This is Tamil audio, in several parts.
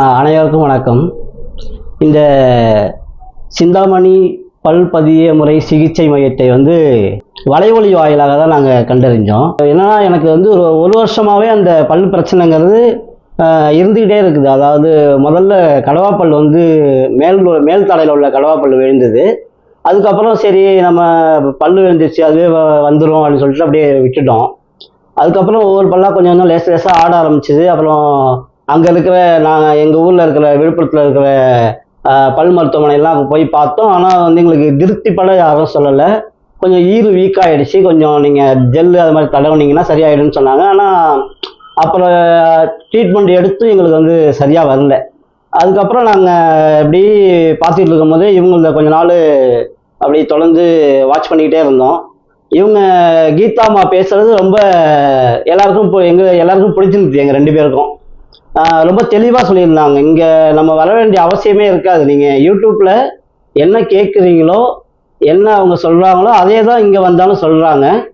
அனைவருக்கும் வணக்கம். இந்த சிந்தாமணி பல் பதிய முறை சிகிச்சை மையத்தை வந்து வலைவொலி வாயிலாக தான் நாங்கள் கண்டறிஞ்சோம். என்னன்னா எனக்கு வந்து ஒரு ஒரு வருஷமாகவே அந்த பல் பிரச்சனைங்கிறது இருந்துக்கிட்டே இருக்குது. அதாவது முதல்ல கடவாப்பல் வந்து மேல் மேல் தலையில் உள்ள கடவாப்பல் விழுந்தது. அதுக்கப்புறம் சரி நம்ம பல் விழுந்துச்சு அதுவே வ- அப்படின்னு சொல்லிட்டு அப்படியே விட்டுட்டோம். அதுக்கப்புறம் ஒவ்வொரு பல்லாக கொஞ்சம் கொஞ்சம் லேச லேசாக ஆட ஆரம்பிச்சிது. அப்புறம் அங்கே இருக்கிற நாங்கள் எங்கள் ஊரில் இருக்கிற விழுப்புரத்தில் இருக்கிற பல் மருத்துவமனையெல்லாம் போய் பார்த்தோம். ஆனால் வந்து எங்களுக்கு திருப்திப்பட யாரும் சொல்லலை. கொஞ்சம் ஈறு வீக் கொஞ்சம் நீங்கள் ஜெல்லு அது மாதிரி தடவுனீங்கன்னா சரியாயிடும்னு சொன்னாங்க. ஆனால் அப்புறம் ட்ரீட்மெண்ட் எடுத்தும் எங்களுக்கு வந்து சரியாக வரல. அதுக்கப்புறம் நாங்கள் இப்படி பார்த்துட்டு இருக்கும்போது இவங்கள கொஞ்ச நாள் அப்படி தொடர்ந்து வாட்ச் பண்ணிக்கிட்டே இருந்தோம். இவங்க கீதாமா பேசுறது ரொம்ப எல்லாருக்கும் இப்போ எங்க எல்லாருக்கும் பிடிச்சிருந்துச்சு எங்க ரெண்டு பேருக்கும். ரொம்ப தெளிவாக சொல்லியிருந்தாங்க இங்கே நம்ம வர வேண்டிய அவசியமே இருக்காது. நீங்கள் யூடியூப்பில் என்ன கேட்குறீங்களோ என்ன அவங்க சொல்கிறாங்களோ அதே தான் இங்கே வந்தாலும் சொல்கிறாங்க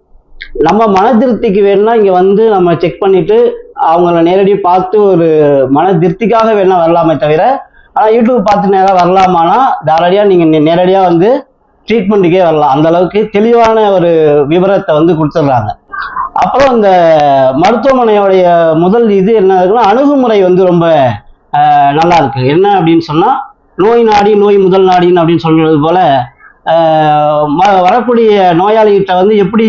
நம்ம மன திருப்திக்கு வேணும்னா இங்கே வந்து நம்ம செக் பண்ணிவிட்டு அவங்கள நேரடி பார்த்து ஒரு மன திருப்திக்காக வேணால் வரலாமே தவிர ஆனால் யூடியூப் பார்த்து நேராக வரலாமானா தாராளியாக நீங்கள் நே- வந்து ட்ரீட்மெண்ட்டுக்கே வரலாம். அந்த அளவுக்கு தெளிவான ஒரு விவரத்தை வந்து கொடுத்துட்றாங்க. அப்புறம் இந்த மருத்துவமனையோடைய முதல் இது என்ன இருக்குன்னா அணுகுமுறை வந்து ரொம்ப நல்லா இருக்கு. என்ன அப்படின்னு சொன்னா நோய் நாடி நோய் முதல் நாடின்னு அப்படின்னு சொல்றது போல வரக்கூடிய நோயாளிகிட்ட வந்து எப்படி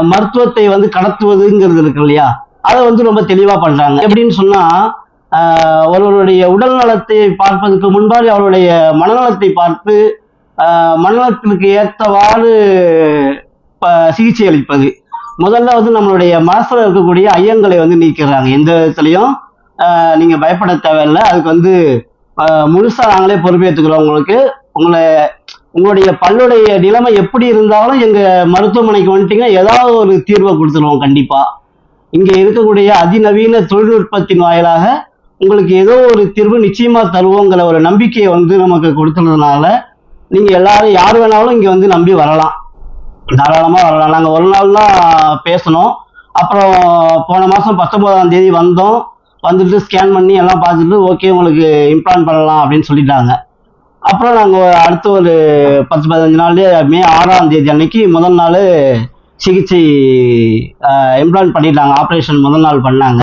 மருத்துவத்தை வந்து கடத்துவதுங்கிறது இருக்கு இல்லையா? அதை வந்து ரொம்ப தெளிவா பண்றாங்க. எப்படின்னு சொன்னா ஒருவருடைய உடல் நலத்தை பார்ப்பதற்கு முன்பாக அவருடைய மனநலத்தை பார்த்து மனநலத்திற்கு ஏற்றவாறு ப- சிகிச்சை அளிப்பது. முதல்ல வந்து நம்மளுடைய மனசுல இருக்கக்கூடிய ஐயங்களை வந்து நீக்கிறாங்க. எந்த விதத்துலையும் நீங்கள் நீங்க பயப்பட தேவையில்லை. அதுக்கு வந்து முழுசாக முழுசா நாங்களே பொறுப்பேற்றுக்கிறோம் உங்களுக்கு. உங்களை உங்களுடைய பல்லுடைய நிலைமை எப்படி இருந்தாலும் எங்க மருத்துவமனைக்கு வந்துட்டீங்கன்னா ஏதாவது ஒரு தீர்வை கொடுத்துருவோம் கண்டிப்பா. இங்க இருக்கக்கூடிய அதிநவீன தொழில்நுட்பத்தின் வாயிலாக உங்களுக்கு ஏதோ ஒரு தீர்வு நிச்சயமா தருவோங்கிற ஒரு நம்பிக்கையை வந்து நமக்கு கொடுத்துருந்ததுனால நீங்க எல்லாரும் யார் வேணாலும் இங்க வந்து நம்பி வரலாம். தாராளமா வரலாம். நாங்க ஒரு நாள் தான் பேசணும். அப்புறம் போன மாசம் பத்தொன்பதாம் தேதி வந்தோம். வந்துட்டு ஸ்கேன் பண்ணி எல்லாம் பார்த்துட்டு ஓகே உங்களுக்கு இம்ப்ளான் பண்ணலாம் அப்படின்னு சொல்லிட்டாங்க. அப்புறம் நாங்கள் அடுத்த ஒரு பத்து பதினஞ்சு நாள் மே ஆறாம் தேதி அன்னைக்கு முதல் நாள் சிகிச்சை இம்ப்ளான் பண்ணிட்டாங்க. ஆப்ரேஷன் முதல் நாள் பண்ணாங்க.